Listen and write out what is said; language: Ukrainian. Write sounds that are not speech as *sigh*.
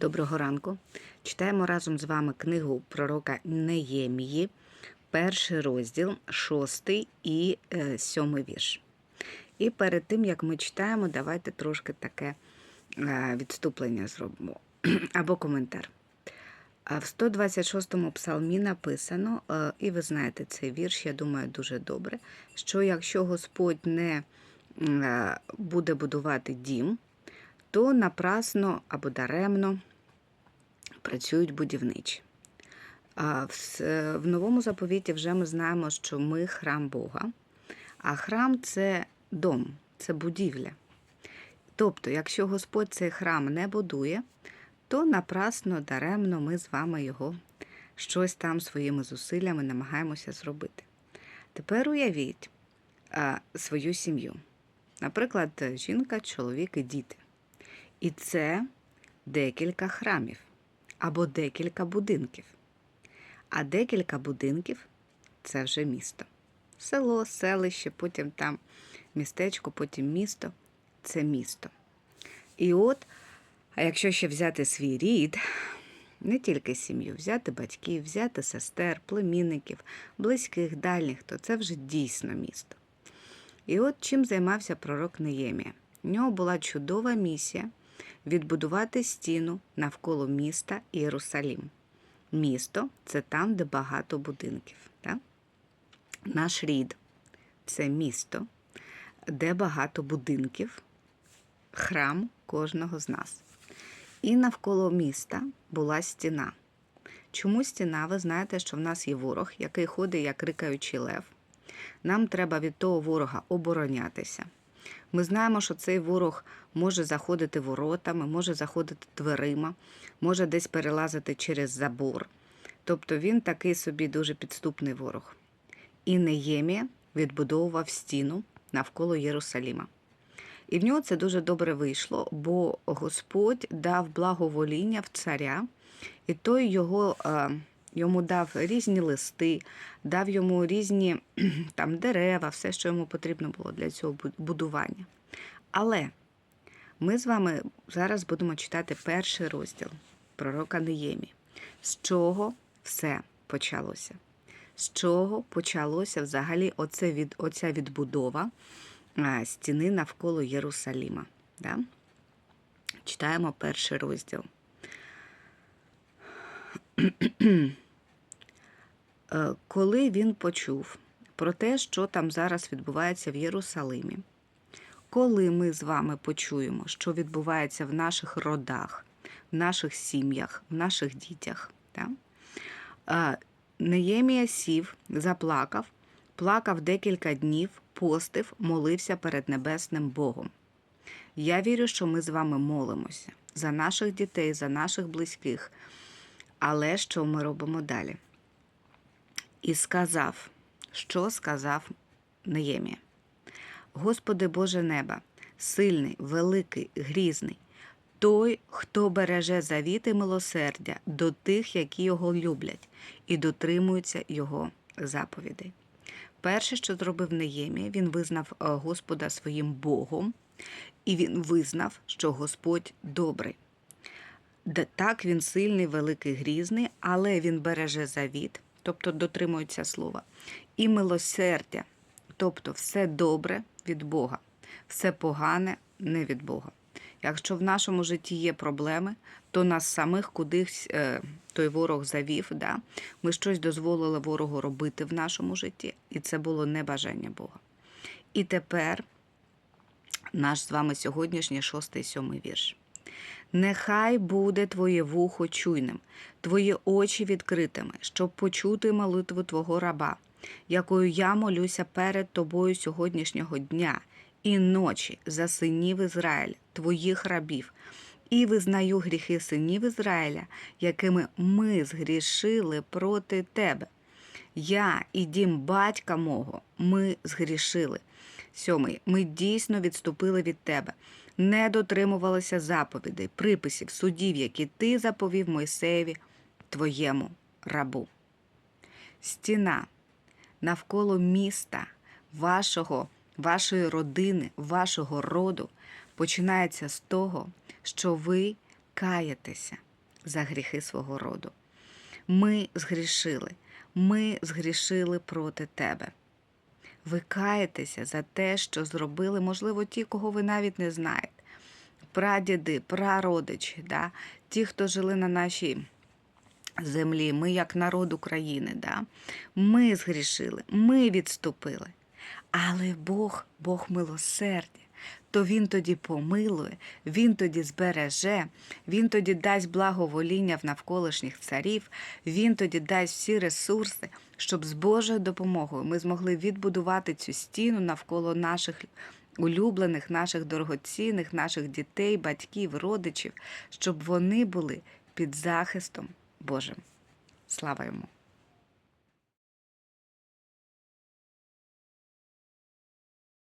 Доброго ранку. Читаємо разом з вами книгу пророка Неємії, перший розділ, шостий і е, сьомий вірш. І перед тим, як ми читаємо, давайте трошки таке е, відступлення зробимо *clears throat* або коментар. В 126-му псалмі написано, е, і ви знаєте цей вірш, я думаю, дуже добре, що якщо Господь не буде будувати дім, то напрасно або даремно працюють будівничі. В, новому заповіті вже ми знаємо, що ми храм Бога, а храм це дом, це будівля. Тобто, якщо Господь цей храм не будує, то напрасно, даремно ми з вами його щось там своїми зусиллями намагаємося зробити. Тепер уявіть свою сім'ю. Наприклад, жінка, чоловік і діти. І це декілька храмів або декілька будинків. А декілька будинків це вже місто. Село, селище, потім там містечко, потім місто це місто. І от, а якщо ще взяти свій рід, не тільки сім'ю, взяти батьків, взяти сестер, племінників, близьких, дальніх, то це вже дійсно місто. І от чим займався пророк Неємія. У нього була чудова місія відбудувати стіну навколо міста Єрусалім. Місто це там, де багато будинків. Так? Наш рід це місто, де багато будинків, храм кожного з нас. І навколо міста була стіна. Чому стіна? Ви знаєте, що в нас є ворог, який ходить як рикаючий лев. Нам треба від того ворога оборонятися. Ми знаємо, що цей ворог може заходити воротами, може заходити дверима, може десь перелазити через забор. Тобто він такий собі дуже підступний ворог. І Неємія відбудовував стіну навколо Єрусаліма. І в нього це дуже добре вийшло, бо Господь дав благовоління в царя, і той його, е, йому дав різні листи, дав йому різні *clears throat* там дерева, все, що йому потрібно було для цього будування. Але ми з вами зараз будемо читати перший розділ пророка Неємі. З чого все почалося? З чого почалося взагалі оце від, оця відбудова стіни навколо Єрусаліма? Да? Читаємо перший розділ. Е, Коли він почув про те, що там зараз відбувається в Єрусалимі, коли ми з вами почуємо, що відбувається в наших родах, в наших сім'ях, в наших дітях, да? е, Неємія сів, заплакав, плакав декілька днів, постив, молився перед небесним Богом. Я вірю, що ми з вами молимося за наших дітей, за наших близьких. Але що ми робимо далі? І сказав, що сказав Неємія. Господи Боже неба, сильний, великий, грізний, той, хто береже завіт і милосердя до тих, які його люблять, і дотримуються його заповідей. Перше, що зробив Неємія, він визнав е, Господа своїм Богом, і він визнав, що Господь добрий. Так він сильний, великий, грізний, але він береже завіт, тобто дотримується слова, і милосердя, тобто все добре від Бога, все погане не від Бога. Якщо в нашому житті є проблеми, то нас самих кудись е, той ворог завів. Да? Ми щось дозволили ворогу робити в нашому житті, і це було небажання Бога. І тепер наш з вами сьогоднішній шостий сьомий вірш. Нехай буде твоє вухо чуйним, твої очі відкритими, щоб почути молитву твого раба, якою я молюся перед тобою сьогоднішнього дня і ночі за синів Ізраїля, твоїх рабів, і визнаю гріхи синів Ізраїля, якими ми згрішили проти тебе. Я і дім батька мого, ми згрішили. Сьомий, ми дійсно відступили від тебе, не дотримувалися заповідей, приписів, судів, які ти заповів Мойсеєві, твоєму рабу. Стіна навколо міста, вашого, вашої родини, вашого роду починається з того, що ви каєтеся. за гріхи свого роду. Ми згрішили, ми згрішили проти тебе. Ви каєтеся за те, що зробили, можливо, ті, кого ви навіть не знаєте. Прадіди, прародичі, да? ті, хто жили на нашій землі, ми як народ України, да? ми згрішили, ми відступили. Але Бог, Бог милосердя, то Він тоді помилує, Він тоді збереже, Він тоді дасть благовоління в навколишніх царів, Він тоді дасть всі ресурси, щоб з Божою допомогою ми змогли відбудувати цю стіну навколо наших улюблених, наших дорогоцінних, наших дітей, батьків, родичів, щоб вони були під захистом Божим. Слава йому!